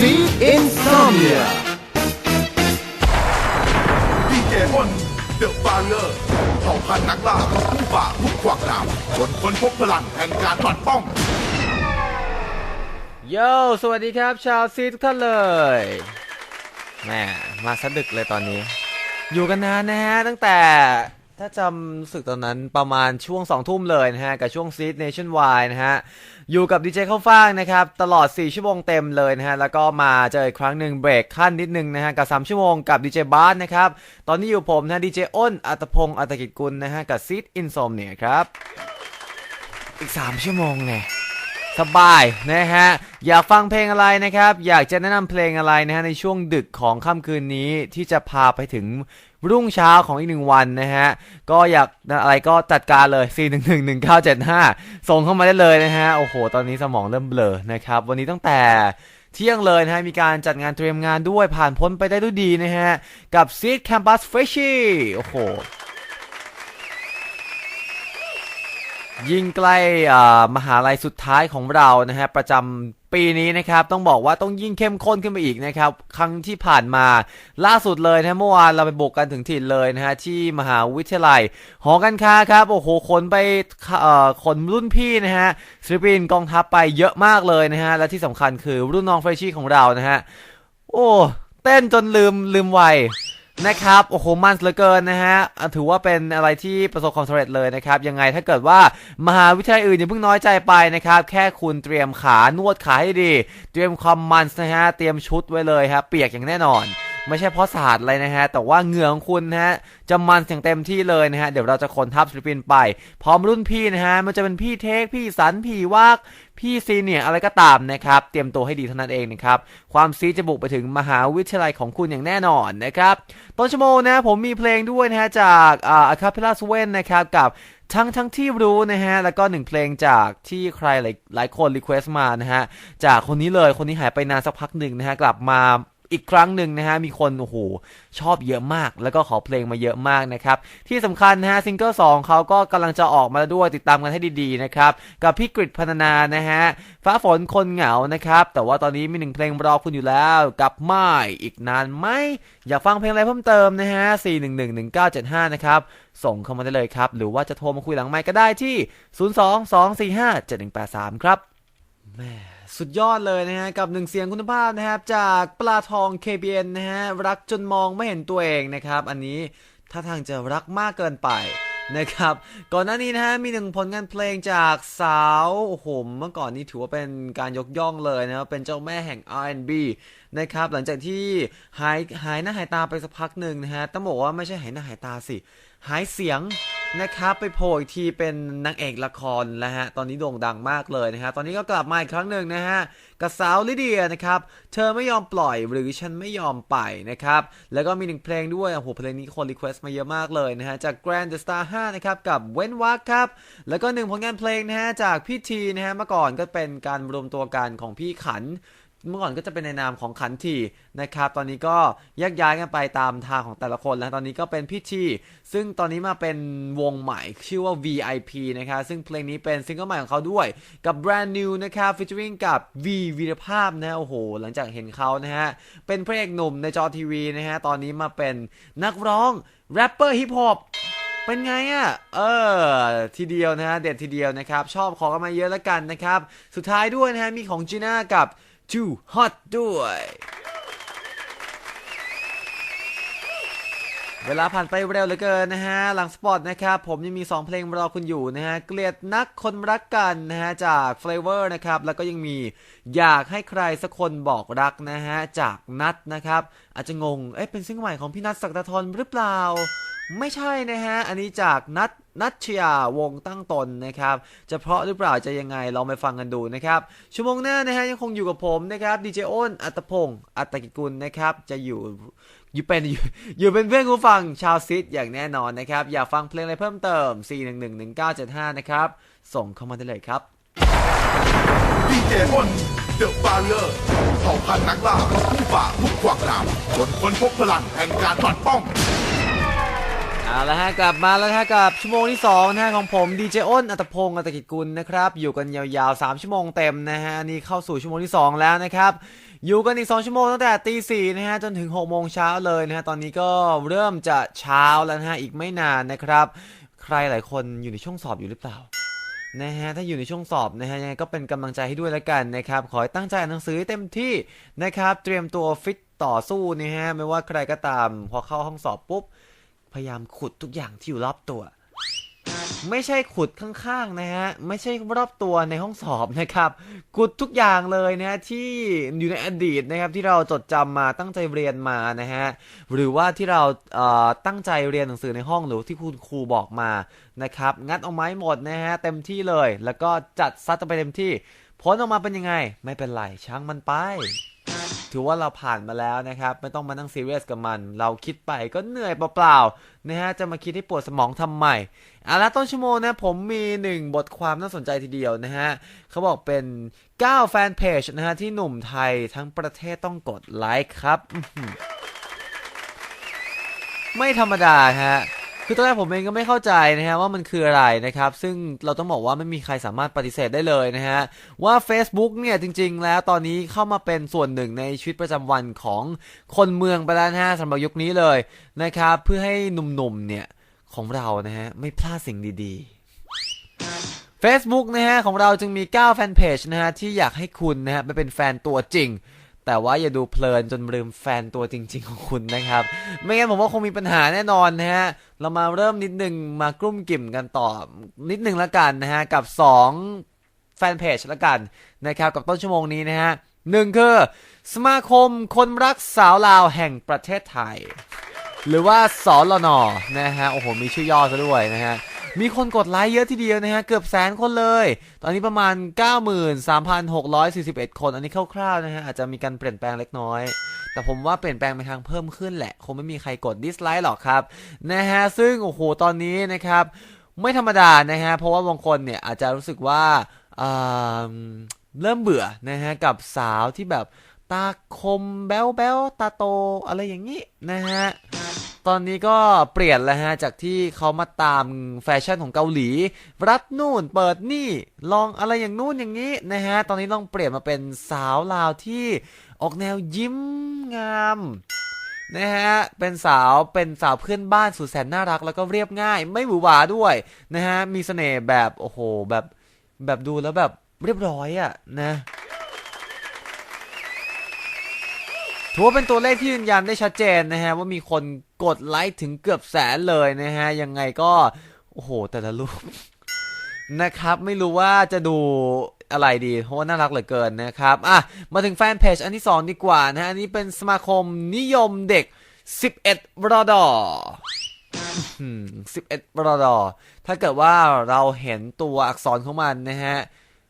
Seed Insomnia ดีเจอ้นเดอะฟาเลอร์เผ่าพันธุ์นักล่าผู้ฝ่าทุกขวากหนามจนค้นพบพลังแห่งการปัดป้องโยสวัสดีครับ ชาวซีทุกท่านเลยแหมมาสะดึกเลยตอนนี้ อยู่กันนานนะฮะตั้งแต่ ถ้าจำรู้สึกตอนนั้นประมาณช่วง2องทุ่มเลยนะฮะ กับช่วงซีดเนชั่นวายนะฮะ อยู่กับดีเจข้าวฟ่างนะครับ ตลอด 4 ชั่วโมงเต็มเลยนะฮะ แล้วก็มาเจออีกครั้งหนึ่งเบรกขั้นนิดนึงนะฮะ กับ 3 ชั่วโมงกับดีเจบาสนะครับ ตอนนี้อยู่ผมนะดีเจอ้นอัตพงศ์อัตกิจกุลนะฮะ กับซีดอินโซมเนี่ยครับ อีก 3 ชั่วโมงเนี่ยสบายนะฮะ อยากฟังเพลงอะไรนะครับ อยากจะแนะนำเพลงอะไรนะฮะในช่วงดึกของค่ำคืนนี้ที่จะพาไปถึง รุ่งเช้าของอีกหนึ่งวันนะฮะ ก็อยากอะไรก็จัดการเลย 4 1 1 1 9 7 5 ส่งเข้ามาได้เลยนะฮะ โอ้โห ตอนนี้สมองเริ่มเบลอนะครับ วันนี้ตั้งแต่เที่ยงเลยนะฮะ มีการจัดงานเตรียมงานด้วยผ่านพ้นไปได้ด้วยดีนะฮะ กับ Seed Campus Freshy โอ้โหยิ่งใกล้มหาลัยสุดท้ายของเรานะฮะ ประจำ ปีนี้นะครับต้องบอกว่าต้องยิ่งเข้มข้นขึ้นไปอีกนะครับครั้งที่ผ่านมาล่าสุดเลยนะเมื่อวานเราไปบุกกันถึงถิ่นเลยนะฮะที่มหาวิทยาลัย หอการค้าครับโอ้โหขนไปเอ่อขนรุ่นพี่นะฮะศิลปินกองทัพไปเยอะมากเลยนะฮะและที่สำคัญคือรุ่นน้องเฟรชชี่ของเรานะฮะโอ้เต้นจนลืมลืมวัย นะครับโอ้โหมันเหลือเกินนะฮะถือว่าเป็นอะไรที่ประสบความสำเร็จเลยนะครับยังไงถ้าเกิดว่ามหาวิทยาลัยอื่นอย่าเพิ่งน้อยใจไปนะครับแค่คุณเตรียมขานวดขาให้ดี เตรียมความมันนะฮะเตรียมชุดไว้เลยครับเปียกอย่างแน่นอน ไม่ใช่เพราะศาสตร์อะไรนะฮะ แต่ว่าเหงื่อของคุณนะฮะจะมันอย่างเต็มที่เลยนะฮะ เดี๋ยวเราจะคนทัพศิลปินไป พร้อมรุ่นพี่นะฮะ มันจะเป็นพี่เทค พี่สัน พี่วากพี่ซีเนี่ยอะไรก็ตามนะครับ เตรียมตัวให้ดีเท่านั้นเองนะครับ ความซีจะบุกไปถึงมหาวิทยาลัยของคุณอย่างแน่นอนนะครับ ต้นชั่วโมงนะผมมีเพลงด้วยนะฮะจากอ่าอะคาเพลาสเวนนะครับกับทั้งทั้งที่รู้นะฮะ แล้วก็หนึ่งเพลงจากที่ใครหลายหลายคนรีเควสต์มานะฮะ จากคนนี้เลยคนนี้หายไปนานสักพักหนึ่งนะฮะ กลับมา อีกครั้งหนึ่งนะฮะมีคนโอ้โหชอบเยอะมาก แล้วก็ขอเพลงมาเยอะมากนะครับที่สำคัญนะฮะซิงเกิลสองเขาก็กำลังจะออกมาด้วยติดตามกันให้ดีๆนะครับกับพี่กริดพรรณนานะฮะฟ้าฝนคนเหงานะครับแต่ว่าตอนนี้มีหนึ่งเพลงรอคุณอยู่แล้วกับไม่อีกนานไหมอยากฟังเพลงอะไรเพิ่มเติมนะฮะ4111975นะครับส่งเข้ามาได้เลยครับ หรือว่าจะโทรมาคุยหลังไมค์ก็ได้ที่ 022457183 ครับแม่ สุดยอดเลยนะฮะกับหนึ่งเสียงคุณภาพนะครับจากปลาทอง KBN นะฮะรักจนมองไม่เห็นตัวเองนะครับ อันนี้ท่าทางจะรักมากเกินไปนะครับก่อนหน้านี้นะฮะมีหนึ่งผลงานเพลงจากสาวโอ้โหเมื่อก่อนนี้ถือว่าเป็นการยกย่องเลยนะครับเป็นเจ้าแม่แห่ง R&B นะครับหลังจากที่หายหายหน้าหายตาไปสักพักหนึ่งนะฮะต้องบอกว่าไม่ใช่หายหน้าหายตาสิ หายเสียง นะครับไปโผล่อีกทีเป็นนางเอกละครนะฮะตอนนี้โด่งดังมากเลยนะฮะตอนนี้ก็กลับมาอีกครั้งหนึ่งนะฮะกับสาวลิเดียนะครับเธอไม่ยอมปล่อยหรือฉันไม่ยอมไปนะครับแล้วก็มีหนึ่งเพลงด้วยโอ้โหเพลงนี้คนรีเควสต์มาเยอะมากเลยนะฮะจาก Grand The Star 5นะครับกับเว้นวักครับแล้วก็หนึ่งผลงานเพลงนะฮะจากพี่ทีนะฮะเมื่อก่อนก็เป็นการรวมตัวกันของพี่ขัน เมื่อก่อนก็จะเป็นในนามของขันทีนะครับ ตอนนี้ก็แยกย้ายกันไปตามทางของแต่ละคนแล้วตอนนี้ก็เป็นพี่ทีซึ่งตอนนี้มาเป็นวงใหม่ชื่อว่า VIP นะครับซึ่งเพลงนี้เป็นซิงเกิลใหม่ของเขาด้วยกับ Brand New นะครับ featuring กับ V วีรภาพนะโอ้โห หลังจากเห็นเขานะฮะเป็นพระเอกหนุ่มในจอทีวีนะฮะตอนนี้มาเป็นนักร้องแรปเปอร์ฮิปฮอปเป็นไงอะ่ะ เออ ทีเดียวนะฮะ เด็ดทีเดียวนะครับ ชอบขอกันมาเยอะแล้วกันนะครับ สุดท้ายด้วยนะฮะ มีของจีน่ากับ Too Hot ด้วย เวลาผ่านไปเร็วเหลือเกินนะฮะ หลังสปอตนะครับ ผมยังมี 2 เพลงรอคุณอยู่นะฮะ เกลียดนักคนรักกันนะฮะ จาก Flavor นะครับ แล้วก็ยังมีอยากให้ใครสักคนบอกรักนะฮะ จากนัทนะครับ อาจจะงง เอ๊ะเป็นซิงเกิลใหม่ของพี่นัทศักดาธรหรือเปล่า ไม่ใช่นะฮะ อันนี้จากนัทนัชยาวงตั้งตนนะครับ จะเพราะหรือเปล่าจะยังไงลองไปฟังกันดูนะครับ ชั่วโมงหน้านะฮะยังคงอยู่กับผมนะครับดีเจอ้นอัตพงศ์อัตกิจกุลนะครับ จะอยู่อยู่เป็นอยู่เป็นเพื่อนผู้ฟังชาวซิดอย่างแน่นอนนะครับ อยากฟังเพลงอะไรเพิ่มเติม 4111975 นะครับ ส่งเข้ามาได้เลยครับดีเจอ้นเดอะฟาเลอร์เผ่าพันธุ์นักล่าผู้ฝ่าทุกขวากหนามจนคนพบพลังแห่งการปัดป้อง เอาละฮะกลับมาแล้วฮะกับชั่วโมงที่2นะฮะของผมดีเจอ้นอัตพงศ์อัตกิจกุลนะครับอยู่กันยาวๆ 3 ชั่วโมงเต็มนะฮะนี่เข้าสู่ชั่วโมงที่ 2 แล้วนะครับอยู่กันอีก 2 ชั่วโมงตั้งแต่ตีสี่นะฮะจนถึง6โมงเช้าเลยนะฮะตอนนี้ก็เริ่มจะเช้าแล้วนะฮะอีกไม่นานนะครับ ใครหลายคนอยู่ในช่วงสอบอยู่หรือเปล่านะฮะถ้าอยู่ในช่วงสอบนะฮะยังไงก็เป็นกำลังใจให้ด้วยแล้วกันนะครับขอให้ตั้งใจอ่านหนังสือเต็มที่นะครับเตรียมตัวฟิตต่อสู้นะฮะไม่ว่าใครก็ตามพอเข้าห้องสอบปุ๊บ พยายามขุดทุกอย่างที่อยู่รอบตัว ไม่ใช่ขุดข้างๆนะฮะ ไม่ใช่รอบตัวในห้องสอบนะครับ ขุดทุกอย่างเลยนะที่อยู่ในอดีตนะครับที่เราจดจำมาตั้งใจเรียนมานะฮะ หรือว่าที่เราเตั้งใจเรียนหนังสือในห้องหรือที่คุณครูบอกมานะครับ งัดเอาไม้หมดนะฮะเต็มที่เลย แล้วก็จัดซัดไปเต็มที่ผลออกมาเป็นยังไง ไม่เป็นไรช่างมันไป ถือว่าเราผ่านมาแล้วนะครับ ไม่ต้องมานั่งซีเรียสกับมัน เราคิดไปก็เหนื่อยเปล่าๆนะฮะจะมาคิดให้ปวดสมองทำไมเอาละต้นชั่วโมงนะผมมีหนึ่งบทความน่าสนใจทีเดียวนะฮะเขาบอกเป็น 9 แฟนเพจนะฮะที่หนุ่มไทยทั้งประเทศต้องกดไลค์ครับ ไม่ธรรมดาฮะ คือตอนแรกผมเองก็ไม่เข้าใจนะฮะว่ามันคืออะไรนะครับ ซึ่งเราต้องบอกว่าไม่มีใครสามารถปฏิเสธได้เลยนะฮะว่า Facebook เนี่ยจริง ๆ แล้วตอนนี้เข้ามาเป็นส่วนหนึ่งในชีวิตประจำวันของคนเมืองไปแล้วนะฮะสำหรับยุคนี้เลยนะครับเพื่อให้หนุ่มๆเนี่ยของเรานะฮะไม่พลาดสิ่งดีๆ Facebook นะฮะของเราจึงมี 9 แฟนเพจนะฮะที่อยากให้คุณนะฮะไปเป็นแฟนตัวจริง แต่ว่าอย่าดูเพลินจนลืมแฟนตัวจริง ๆ ของคุณนะครับ ไม่งั้นผมว่าคงมีปัญหาแน่นอนนะฮะ เรามาเริ่มนิดหนึ่งมากลุ้มกิ่มกันต่อนิดหนึ่งละกันนะฮะ กับ 2 แฟนเพจละกันนะครับ กับต้นชั่วโมงนี้นะฮะหนึ่งคือ สมาคมคนรักสาวลาวแห่งประเทศไทย หรือว่าสอลนอนะฮะ โอ้โห มีชื่อย่อซะด้วยนะฮะ มีคนกดไลค์เยอะทีเดียวนะฮะ เกือบแสนคนเลย ตอนนี้ประมาณ 93,641 คน อันนี้คร่าวๆนะฮะ อาจจะมีการเปลี่ยนแปลงเล็กน้อย แต่ผมว่าเปลี่ยนแปลงไปทางเพิ่มขึ้นแหละ คงไม่มีใครกดดิสไลค์หรอกครับ นะฮะ ซึ่ง โอ้โห ตอนนี้นะครับ ไม่ธรรมดานะฮะ เพราะว่าบางคนเนี่ยอาจจะรู้สึกว่าเริ่มเบื่อนะฮะ กับสาวที่แบบตาคมแบ๊วแบ๊วตาโตอะไรอย่างนี้นะฮะ ตอนนี้ก็เปลี่ยนแล้วฮะ จากที่เขามาตามแฟชั่นของเกาหลี รัดนู่นเปิดนี่ลองอะไรอย่างนู่นอย่างนี้นะฮะ ตอนนี้ต้องเปลี่ยนมาเป็นสาวลาวที่ออกแนวยิ้มงามนะฮะ เป็นสาว เป็นสาวเพื่อนบ้านสุดแสนน่ารักแล้วก็เรียบง่าย ไม่หวือหวาด้วยนะฮะ มีเสน่ห์แบบโอ้โหแบบแบบดูแล้วแบบเรียบร้อยอะนะ ถือว่าเป็นตัวเลขที่ยืนยันได้ชัดเจนนะฮะว่ามีคนกดไลค์ถึงเกือบแสนเลยนะฮะยังไงก็โอ้โหแต่ละรูปนะครับไม่รู้ว่าจะดูอะไรดีเพราะว่าน่ารักเหลือเกินนะครับอะมาถึงแฟนเพจอันที่ 2 ดีกว่านะฮะอันนี้เป็นสมาคมนิยมเด็ก 11รอดอ11รอดอถ้าเกิดว่าเราเห็นตัวอักษรของมันนะฮะ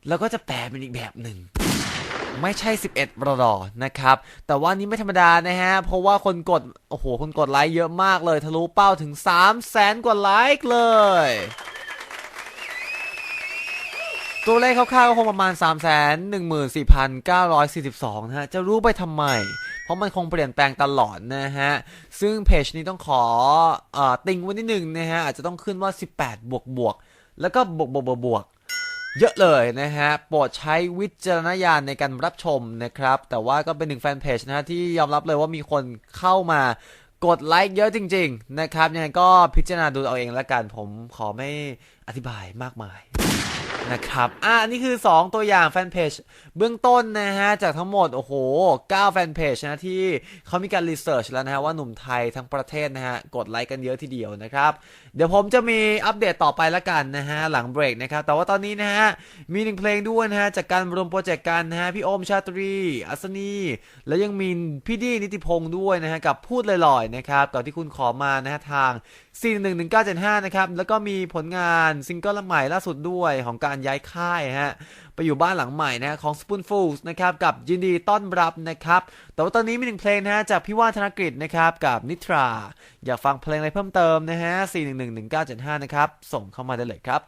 แล้วก็จะแปลเป็นอีกแบบหนึ่ง ไม่ใช่ 11รอดอนะครับ แต่ว่านี้ไม่ธรรมดานะฮะ เพราะว่าคนกด โอ้โห คนกดไลค์เยอะมากเลย ทะลุเป้าถึง 3 0 0แสนกว่าไลค์เลย ตัวเลขคร่าวๆก็คงประมาณ 3 1 4 9 4 2 นะฮะ จะรู้ไปทำไม เพราะมันคงเปลี่ยนแปลงตลอดนะฮะ ซึ่งเพจนี้ต้องขออติงไว้นิดหนึ่งนะฮะ อาจจะต้องขึ้นว่า 18 บวกบวกแล้วก็บวกบวกบวก เยอะเลยนะฮะ โปรดใช้วิจารณญาณในการรับชมนะครับ แต่ว่าก็เป็นหนึ่งแฟนเพจนะฮะที่ยอมรับเลยว่ามีคนเข้ามากดไลค์เยอะจริง ๆ นะครับ ยังไงก็พิจารณาดูเอาเองแล้วกัน ผมขอไม่อธิบายมากมาย นะครับ อะนี่คือ 2 ตัวอย่างแฟนเพจเบื้องต้นนะฮะ จากทั้งหมด โอ้โห 9 แฟนเพจนะที่เขามีการรีเสิร์ชแล้วนะฮะ ว่าหนุ่มไทยทั้งประเทศนะฮะ กดไลค์กันเยอะทีเดียวนะครับ เดี๋ยวผมจะมีอัปเดตต่อไปละกันนะฮะ หลังเบรกนะครับ แต่ว่าตอนนี้นะฮะ มีหนึ่งเพลงด้วยนะฮะ จากการรวมโปรเจกต์กันนะฮะ พี่โอมชาตรี อัศนี แล้วยังมีพี่ดีนิติพงศ์ด้วยนะฮะกับพูดลอยๆนะครับต่อที่คุณขอมานะฮะทาง 4111975 นะครับ แล้วก็มีผลงานซิงเกิลใหม่ล่าสุดด้วยของการย้ายค่ายฮะไปอยู่บ้านหลังใหม่นะฮะของ Spoonfuls นะครับกับยินดีต้อนรับนะครับ แต่ว่าตอนนี้มีหนึ่งเพลงนะฮะจากพี่ว่านธนกฤษนะครับกับนิทรา อยากฟังเพลงอะไรเพิ่มเติมนะฮะ 4111975 นะครับ ส่งเข้ามาได้เลยครับ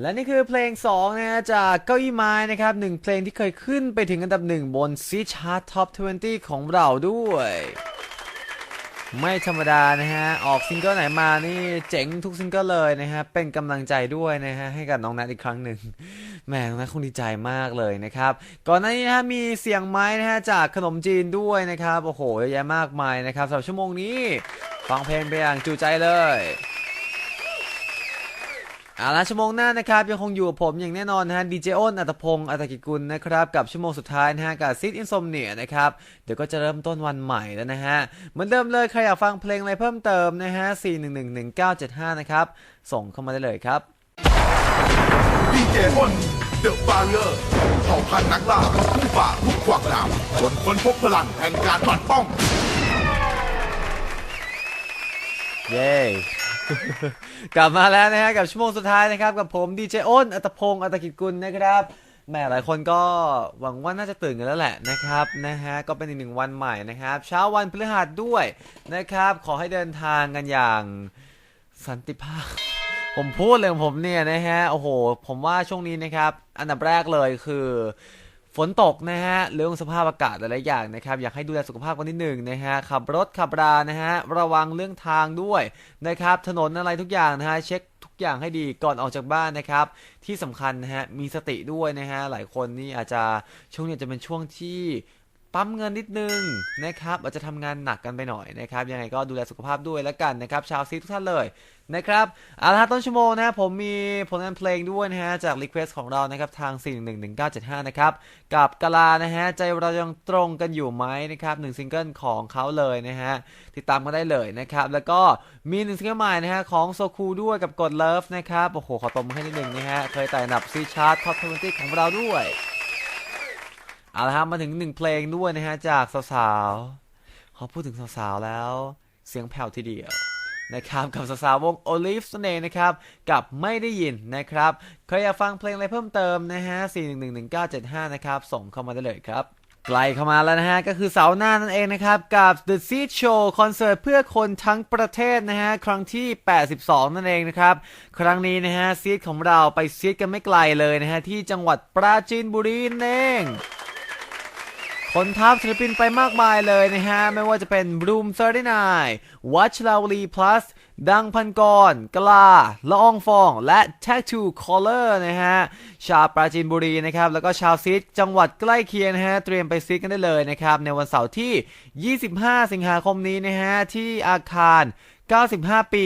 และนี่คือเพลง2นะจากเก้าอี้ไม้นะครับหนึ่งเพลงที่เคยขึ้นไปถึงอันดับหนึ่งบนซีชาร์ตท็อป 20 ของเราด้วย ไม่ธรรมดานะฮะ ออกซิงเกิลไหนมานี่เจ๋งทุกซิงเกิลเลยนะฮะ เป็นกำลังใจด้วยนะฮะ ให้กับน้องนัทอีกครั้งหนึ่งแหมน้องนัทคงดีใจมากเลยนะครับ ก่อนหน้านี้นะฮะมีเสียงไม้นะฮะจากขนมจีนด้วยนะครับ โอ้โหเยอะแยะมากมายนะครับสำหรับชั่วโมงนี้ ฟังเพลงไปอย่างจุใจเลย เอาละชั่วโมงหน้านะครับยังคงอยู่กับผมอย่างแน่นอนนะฮะดีเจอ้นอัตพงศ์อัตกิจกุลนะครับกับชั่วโมงสุดท้ายนะฮะกับซิดอินโซมเนียนะครับเดี๋ยวก็จะเริ่มต้นวันใหม่แล้วนะฮะเหมือนเดิมเลยใครอยากฟังเพลงอะไรเพิ่มเติมนะฮะ 4111975 นะครับ ส่งเข้ามาได้เลยครับดีเจอ้นเดอะฟาเรอร์เผ่าพันธุ์นักล่าผู้ฝ่าทุกขวากหนามจนคนพบพลังแห่งการปัดป้อง เย้ กลับมาแล้วนะฮะกับชั่วโมงสุดท้ายนะครับ กับผมดีเจอ้นอัตพงศ์อัตกิจกุลนะครับแหมหลายคนก็หวังว่าน่าจะตื่นกันแล้วแหละนะครับนะฮะก็เป็นอีกหนึ่งวันใหม่นะครับ เช้าวันพฤหัสด้วยนะครับ ขอให้เดินทางกันอย่างสันติภาพ ผมพูดเลยของผมเนี่ยนะฮะโอ้โห ผมว่าช่วงนี้นะครับ อันดับแรกเลยคือ ฝนตกนะฮะเรื่องสภาพอากาศหลายๆอย่างนะครับ อยากให้ดูแลสุขภาพกันนิดหนึ่งนะฮะขับรถขับรานะฮะระวังเรื่องทางด้วยนะครับ ถนนอะไรทุกอย่างนะฮะเช็คทุกอย่างให้ดีก่อนออกจากบ้านนะครับ ที่สำคัญนะฮะมีสติด้วยนะฮะหลายคนนี่อาจจะช่วงนี้จะเป็นช่วงที่ ปั๊มเงินนิดนึงนะครับอาจจะทำงานหนักกันไปหน่อยนะครับยังไงก็ดูแลสุขภาพด้วยแล้วกันนะครับชาวซีทุกท่านเลยนะครับเอาละฮะต้นชั่วโมงนะผมมีผลงานเพลงด้วยนะฮะจากรีเควสของเรานะครับทาง 4111975 นะครับกับกาลานะฮะใจเรายังตรงกันอยู่ไหมนะครับหนึ่งซิงเกิลของเขาเลยนะฮะติดตามกันได้เลยนะครับแล้วก็มีหนึ่งซิงเกิลใหม่นะฮะของโซคูด้วยกับกดเลิฟนะครับโอ้โหขอตบมือให้นิดหนึ่งนะฮะเคยไต่อันดับซีชาร์ตท็อป20ของเราด้วย เอาละครับมาถึงหนึ่งเพลงด้วยนะฮะจากสาวๆพอพูดถึงสาวๆแล้ว เสียงแผ่วทีเดียวนะครับกับสาวๆวง Olive นั่นเองนะครับกับไม่ได้ยินนะครับใครอยากฟังเพลงอะไรเพิ่มเติมนะฮะ 4111975 นะครับ ส่งเข้ามาได้เลยครับใกล้เข้ามาแล้วนะฮะ ก็คือเสาร์หน้านั่นเองนะครับ กับ The Seed Show คอนเสิร์ตเพื่อคนทั้งประเทศนะฮะ ครั้งที่ 82 นั่นเองนะครับ ครั้งนี้นะฮะซีดของเราไปซีดกันไม่ไกลเลยนะฮะ ที่จังหวัดปราจีนบุรีนั่นเอง คนทัพศิลปินไปมากมายเลยนะฮะ ไม่ว่าจะเป็น Bloom 39 Watch Lovely Plus ดังพันกร กลาละอองฟอง และ Tattoo Color นะฮะ ชาวปราจีนบุรีนะครับ แล้วก็ชาวซิดจังหวัดใกล้เคียงนะฮะ เตรียมไปซิดกันได้เลยนะครับ ในวันเสาร์ที่ 25 สิงหาคมนี้นะฮะ ที่อาคาร 95 ปี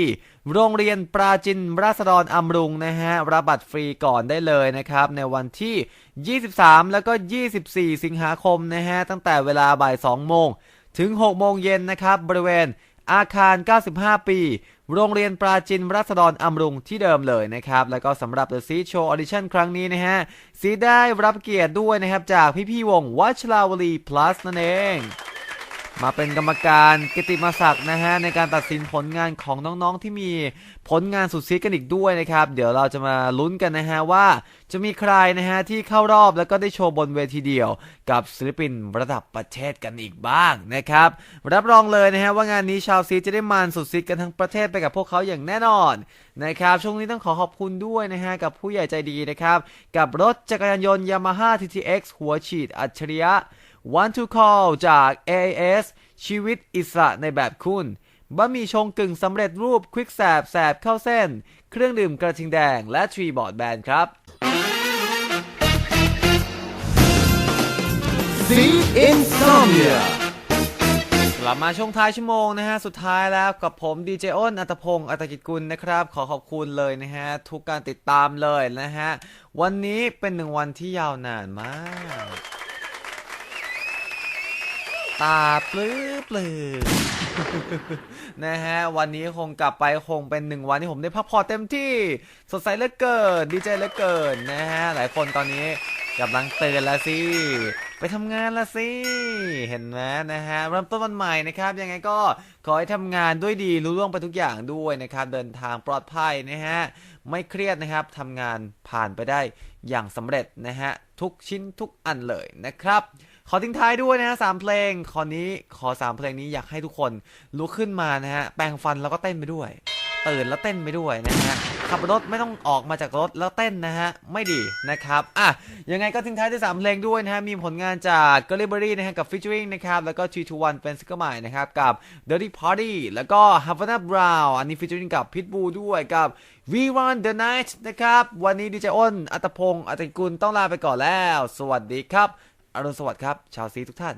โรงเรียนปราจินราษฎรอำรุงนะฮะรับบัตรฟรีก่อนได้เลยนะครับ ในวันที่ 23 แล้วก็ 24 สิงหาคมนะฮะตั้งแต่เวลาบ่าย 2 โมง ถึง 6 โมงเย็นนะครับ บริเวณอาคาร 95 ปี โรงเรียนปราจินราษฎรอำรุงที่เดิมเลยนะครับ แล้วก็สำหรับ The Seed Show Audition ครั้งนี้นะฮะ ซีได้รับเกียรติด้วยนะครับ จากพี่ๆวงวัชราวลี plus นั่นเอง มาเป็นกรรมการกิติมศักดิ์นะฮะในการตัดสินผลงานของน้องๆที่มีผลงานสุดซีดกันอีกด้วยนะครับ เดี๋ยวเราจะมาลุ้นกันนะฮะว่า จะมีใครนะฮะที่เข้ารอบแล้วก็ได้โชว์บนเวทีเดียว กับศิลปินระดับประเทศกันอีกบ้างนะครับ รับรองเลยนะฮะว่างานนี้ชาวซีจะได้มันสุดซีดกันทั้งประเทศไปกับพวกเขาอย่างแน่นอนนะครับช่วงนี้ต้องขอขอบคุณด้วยนะฮะกับผู้ใหญ่ใจดีนะครับกับรถจักรยานยนต์ Yamaha TTX หัวฉีดอัจฉริยะ One to Call จาก AIS ชีวิตอิสระในแบบคุณบะหมี่ชงกึ่งสำเร็จรูปควิกแสบแสบเข้าเส้น เครื่องดื่มกระทิงแดง และทรีบอร์ดแบนครับ Seed Insomnia. กลับมาช่วงท้ายชั่วโมงนะฮะ สุดท้ายแล้วกับผมดีเจอ้นอัตพงศ์อัตกิจกุลนะครับ ขอขอบคุณเลยนะฮะ ทุกการติดตามเลยนะฮะ วันนี้เป็นหนึ่งวันที่ยาวนานมาก ตาปลื้อปลือนะฮะ วันนี้คงกลับไปคงเป็นหนึ่งวันที่ผมได้พักผ่อนเต็มที่สดใสเหลือเกินดีใจเหลือเกินนะฮะ หลายคนตอนนี้กำลังตื่นแล้วสิ ไปทำงานละสิ เห็นไหมนะฮะเริ่มต้นวันใหม่นะครับ ยังไงก็ขอให้ทำงานด้วยดีรู้ล่วงไปทุกอย่างด้วยนะครับ เดินทางปลอดภัยนะฮะ ไม่เครียดนะครับทำงานผ่านไปได้อย่างสำเร็จนะฮะ ทุกชิ้นทุกอันเลยนะครับ ขอทิ้งท้ายด้วยนะฮะสามเพลงขอนี้ขอสามเพลงนี้อยากให้ทุกคนลุกขึ้นมานะฮะแปรงฟันแล้วก็เต้นไปด้วยตื่นแล้วเต้นไปด้วยนะฮะขับรถไม่ต้องออกมาจากรถแล้วเต้นนะฮะไม่ดีนะครับอะยังไงก็ทิ้งท้ายด้วยสามเพลงด้วยนะฮะมีผลงานจาก g a l l i b e r y นะฮะกับ featuring นะครับแล้วก็321เป็นซิงเกิลใหม่นะครับกับ Dirty Party แล้วก็ Havana Brown อันนี้ featuring กับ Pitbull ด้วยกับ We Run the Night นะครับวันนี้ดีเจอ้นอัตพงศ์อัตกุลต้องลาไปก่อนแล้ว สวัสดีครับ อรุณสวัสดิ์ครับ ชาวซีทุกท่าน